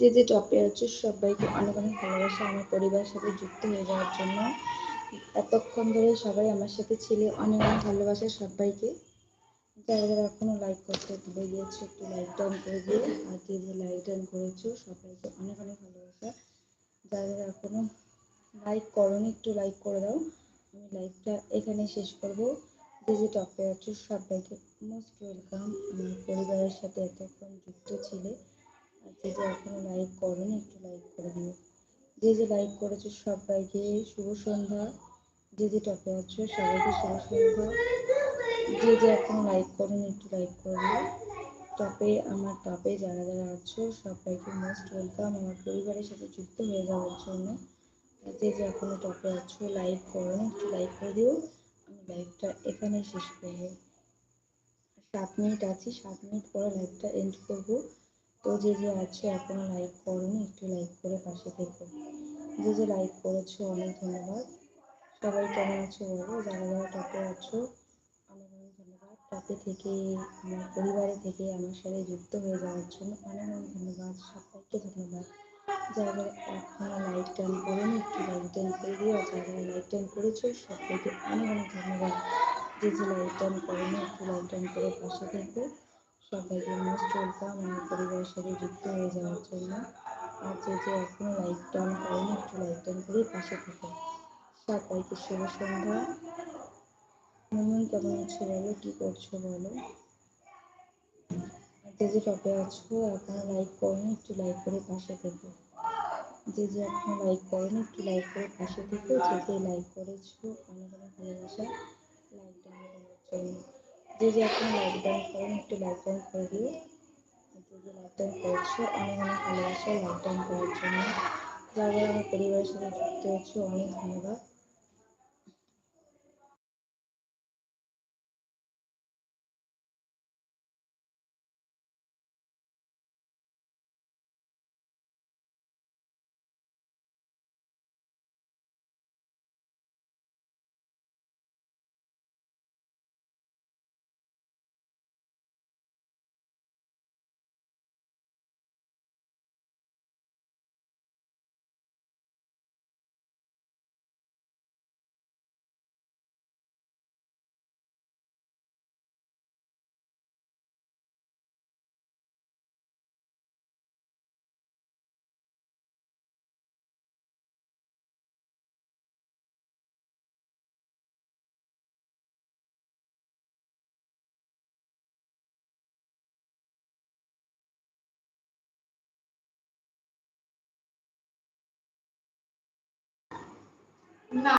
যে যে টপে আছে সবাইকে অনেক অনেক ভালোবাসা, আমার পরিবারের সাথে যুক্ত হয়ে যাওয়ার জন্য। এতক্ষণ ধরে সবাই আমার সাথে ছিলে, অনেক অনেক ভালোবাসা সবাইকে। যারা যারা এখনও লাইক করতে ভুলে গিয়েছো, একটু লাইক ডাউন করে দিও। আর যে যে লাইক ডাউন করেছ, সবাইকে অনেক অনেক ভালোবাসা। যারা যারা এখনও লাইক করনি, একটু লাইক করে দাও। আমি লাইভটা এখানে শেষ করব। যে যে টপে আছো, সবাইকে মোস্ট ওয়েলকাম আমার পরিবারের সাথে এতক্ষণ যুক্ত ছিলে। আর যে যে এখনও লাইক করনি, একটু লাইক করে দিও। যে যে লাইক করেছ সবাইকে শুভ সন্ধ্যা। যে যে টপে আছো সবাইকে শুভ সন্ধ্যা। যে যে এখনও লাইক করনি, একটু লাইক করে দিও। টপে আমার টপে যারা যারা আছো, সবাইকে মোস্ট ওয়েলকাম আমার পরিবারের সাথে যুক্ত হয়ে যাওয়ার জন্য। যে যে এখনও টপে আছো লাইক করো একটু লাইক করে দিও। আমি লাইভটা এখানে শেষ করব। সাত মিনিট আছি, সাত মিনিট পরে লাইভটা এন্ড করব। তো যে যে আছো এখনও লাইক করোনি, একটু লাইক করে পাশে থেকো। যে যে লাইক করেছ, অনেক ধন্যবাদ। সবাই কেমন আছো বলো? যারা যারা টপে আছো, অনেক অনেক ধন্যবাদ। টপে থেকে, আমার পরিবারে থেকে আমার সাথে যুক্ত হয়ে যাওয়ার জন্য অনেক অনেক ধন্যবাদ। সবাইকে ধন্যবাদ। যারা এখনও লাইক টান করেনি, একটু লাইক টান করে দিও। আর যারা লাইক টান করেছ, সবাইকে অনেক অনেক ধন্যবাদ। যে যে লাইক টান করেনি, একটু লাইক টান করে পাশে থাকবে সবাইকে মোস্ট ওয়েলকাম আমার পরিবারের সাথে যুক্ত হয়ে যাওয়ার জন্য। আর যে যে এখনও লাইক টান করেনি, একটু লাইক টান করে পাশে থাকে। সবাইকে শুভ সন্ধ্যা। মুমুন কেমন আছো বলো, কী করছ বলো? যে যে টপে আছো, এখনও লাইক করনি, একটু লাইক করে পাশে থেকো। যে যে এখনও লাইক করনি, একটু লাইক করে পাশে থেকো। যে যে লাইক করেছ, অনেক অনেক ভালোবাসা। লাইক ডাউন করার জন্য। যে যে আপনি লাইক ডাউন করেনি, একটু লকডাউন ডাউন করে দিয়ে যে যে লাইক ডাউন অনেক অনেক ভালোবাসা লকডাউন ডাউন করার জন্য। যারা আমার পরিবারের সাথে যুক্ত হচ্ছে অনেক ধন্যবাদ। Não.